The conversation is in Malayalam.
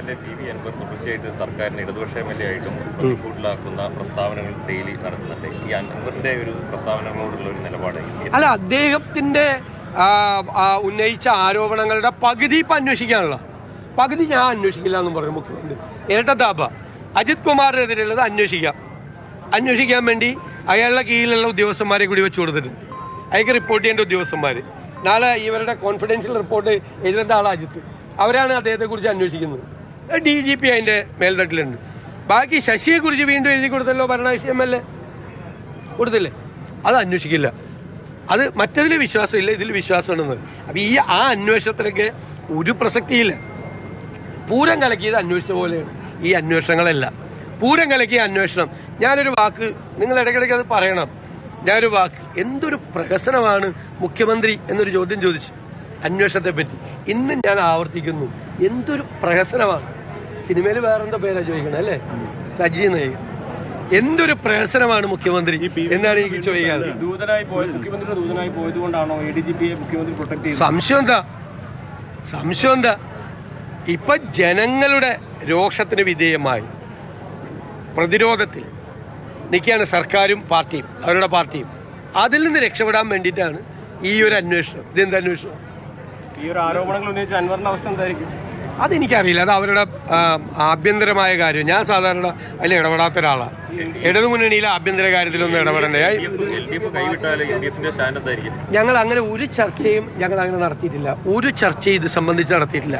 എം എൽ ഇടതുപക്ഷ എം എൽ എ ആയിട്ടും പ്രസ്താവനകൾ ഡെയിലി നടത്തുന്നുണ്ട്. ഈ ഒരു പ്രസ്താവനകളോടുള്ള ഒരു നിലപാട് അല്ല അദ്ദേഹത്തിന്റെ ഉന്നയിച്ച ആരോപണങ്ങളുടെ പകുതി ഇപ്പം അന്വേഷിക്കാനുള്ള. പകുതി ഞാൻ അന്വേഷിക്കില്ല എന്ന് പറഞ്ഞു മുഖ്യമന്ത്രി. ഇരട്ടത്താപ്പ അജിത് കുമാറിനെതിരെയുള്ളത് അന്വേഷിക്കാം. അന്വേഷിക്കാൻ വേണ്ടി അയാളുടെ കീഴിലുള്ള ഉദ്യോഗസ്ഥന്മാരെ കൂടി വെച്ചു കൊടുത്തിട്ടുണ്ട്. അയാൾക്ക് റിപ്പോർട്ട് ചെയ്യേണ്ട ഉദ്യോഗസ്ഥന്മാർ നാളെ ഇവരുടെ കോൺഫിഡൻഷ്യൽ റിപ്പോർട്ട് എഴുതേണ്ട ആളാണ് അജിത്ത് അവരാണ് അദ്ദേഹത്തെക്കുറിച്ച് അന്വേഷിക്കുന്നത്. ഡി ജി പി അതിന്റെ മേൽത്തട്ടിലുണ്ട് ബാക്കി ശശിയെക്കുറിച്ച് വീണ്ടും എഴുതി കൊടുത്തല്ലോ ഭരണകക്ഷി എം എൽ എ. കൊടുത്തില്ലേ? അത് അന്വേഷിക്കില്ല. അത് മറ്റതിൽ വിശ്വാസമില്ല ഇതിൽ വിശ്വാസമുണ്ടെന്ന് അപ്പം ഈ ആ അന്വേഷണത്തിനൊക്കെ ഒരു പ്രസക്തിയില്ല. പൂരം കലക്കിയത് അന്വേഷിച്ച പോലെയാണ് ഈ അന്വേഷണങ്ങളെല്ലാം. പൂരം കലക്കിയ അന്വേഷണം. ഞാനൊരു വാക്ക് നിങ്ങൾ ഇടയ്ക്കിടയ്ക്ക് അത് പറയണം. ഞാനൊരു വാക്ക്. എന്തൊരു പ്രഹസനമാണ് മുഖ്യമന്ത്രി എന്നൊരു ചോദ്യം ചോദിച്ചു അന്വേഷണത്തെ പറ്റി ഇന്നും ഞാൻ ആവർത്തിക്കുന്നു. എന്തൊരു പ്രഹസനമാണ്. സിനിമയിൽ വേറെന്തോ പേരാ ചോദിക്കണം അല്ലേ? സജി നായികൻ എന്തൊരു പ്രഹസനമാണ് മുഖ്യമന്ത്രി എന്നാണ് എനിക്ക് ചോദിക്കാറ്. സംശയം എന്താ? സംശയം എന്താ? ഇപ്പൊ ജനങ്ങളുടെ രോഷത്തിന് വിധേയമായി പ്രതിരോധത്തിൽ നിൽക്കുകയാണ് സർക്കാരും പാർട്ടിയും അവരുടെ പാർട്ടിയും. അതിൽ നിന്ന് രക്ഷപ്പെടാൻ വേണ്ടിയിട്ടാണ് ഈ ഒരു അന്വേഷണം. ഇതെന്ത് അന്വേഷണം? ഈ ഒരു ആരോപണങ്ങൾ ഉന്നയിച്ച അൻവറിന്റെ അവസ്ഥ എന്തായിരിക്കും? അതെനിക്കറിയില്ല. അത് അവരുടെ ആഭ്യന്തരമായ കാര്യം. ഞാൻ സാധാരണ അതിൽ ഇടപെടാത്ത ഒരാളാണ് ഇടതു മുന്നണിയിലെ ആഭ്യന്തര കാര്യത്തിലൊന്നും ഇടപെടണ്ടേ. ഞങ്ങൾ അങ്ങനെ ഒരു ചർച്ചയും ഞങ്ങൾ അങ്ങനെ നടത്തിയിട്ടില്ല. ഒരു ചർച്ചയും ഇത് സംബന്ധിച്ച് നടത്തിയിട്ടില്ല.